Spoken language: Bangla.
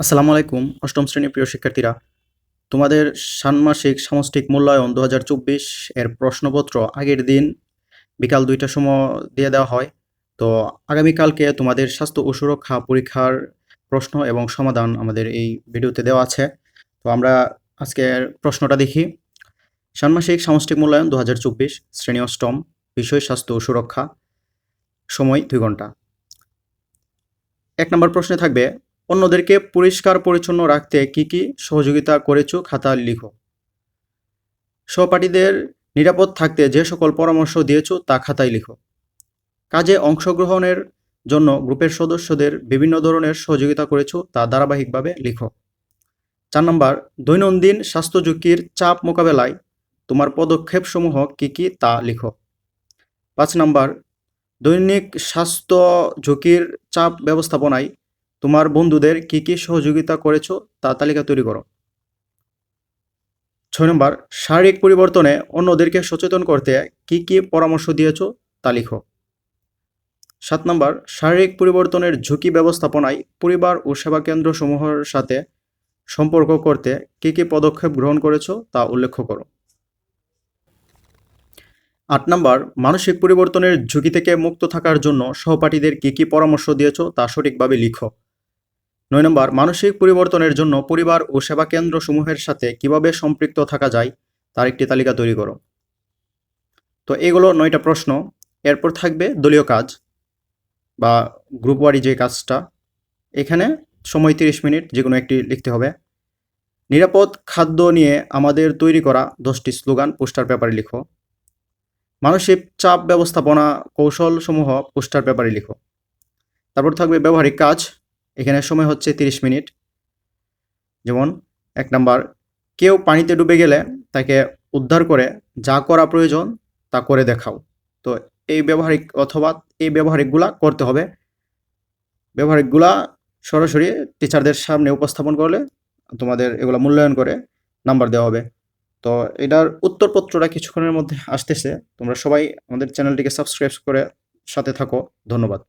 আসসালামু আলাইকুম, অষ্টম শ্রেণির প্রিয় শিক্ষার্থীরা। তোমাদের ষান্মাসিক সামষ্টিক মূল্যায়ন দু হাজার চব্বিশ এর প্রশ্নপত্র আগের দিন বিকাল দুইটার সময় দিয়ে দেওয়া হয়। তো আগামীকালকে তোমাদের স্বাস্থ্য ও সুরক্ষা পরীক্ষার প্রশ্ন এবং সমাধান আমাদের এই ভিডিওতে দেওয়া আছে। তো আমরা আজকের প্রশ্নটা দেখি। ষান্মাসিক সামষ্টিক মূল্যায়ন দু হাজার চব্বিশ, শ্রেণি অষ্টম, বিষয় স্বাস্থ্য ও সুরক্ষা। সময় দুই ঘণ্টা। এক নম্বর প্রশ্নে থাকবে অন্যদেরকে পরিষ্কার পরিচ্ছন্ন রাখতে কি কি সহযোগিতা করেছ খাতা লিখো। সহপাঠীদের নিরাপদ থাকতে যে সকল পরামর্শ দিয়েছ তা খাতায় লিখো। কাজে অংশগ্রহণের জন্য গ্রুপের সদস্যদের বিভিন্ন ধরনের সহযোগিতা করেছ তা ধারাবাহিকভাবে লিখো। চার নম্বর, দৈনন্দিন স্বাস্থ্য ঝুঁকির চাপ মোকাবেলায় তোমার পদক্ষেপসমূহ কি কি তা লিখো। পাঁচ নম্বর, দৈনিক স্বাস্থ্য ঝুঁকির চাপ ব্যবস্থাপনায় তোমার বন্ধুদের কি কি সহযোগিতা করেছ তা তালিকা তৈরি করো। ছয় নম্বর, শারীরিক পরিবর্তনে অন্যদেরকে সচেতন করতে কি কি পরামর্শ দিয়েছ তা লিখো। সাত নম্বর, শারীরিক পরিবর্তনের ঝুঁকি ব্যবস্থাপনায় পরিবার ও সেবা কেন্দ্রসমূহের সাথে সম্পর্ক করতে কি কি পদক্ষেপ গ্রহণ করেছ তা উল্লেখ করো। আট নম্বর, মানসিক পরিবর্তনের ঝুঁকি থেকে মুক্ত থাকার জন্য সহপাঠীদের কি কি পরামর্শ দিয়েছ তা সঠিকভাবে লিখো। নয় নম্বর, মানসিক পরিবর্তনের জন্য পরিবার ও সেবা কেন্দ্রসমূহের সাথে কীভাবে সম্পৃক্ত থাকা যায় তার একটি তালিকা তৈরি করো। তো এগুলো নয়টা প্রশ্ন। এরপর থাকবে দলীয় কাজ বা গ্রুপ ওয়ারি যে কাজটা, এখানে সময় তিরিশ মিনিট যে কোনো একটি লিখতে হবে। নিরাপদ খাদ্য নিয়ে আমাদের তৈরি করা দশটি স্লোগান, পোস্টার পেপারে লিখো। মানসিক চাপ ব্যবস্থাপনা কৌশলসমূহ পোস্টার পেপারে লিখো। তারপর থাকবে ব্যবহারিক কাজ এখানে সময় হচ্ছে তিরিশ মিনিট। যেমন এক নাম্বার, কেউ পানিতে ডুবে গেলে তাকে উদ্ধার করে যা করা প্রয়োজন তা করে দেখাও। তো এই ব্যবহারিক অথবা এই ব্যবহারিকগুলা করতে হবে। ব্যবহারিকগুলা সরাসরি টিচারদের সামনে উপস্থাপন করলে তোমাদের এগুলো মূল্যায়ন করে নাম্বার দেওয়া হবে। তো এটার উত্তরপত্রটা কিছুক্ষণের মধ্যে আসতেছে। তোমরা সবাই আমাদের চ্যানেলটিকে সাবস্ক্রাইব করে সাথে থাকো। ধন্যবাদ।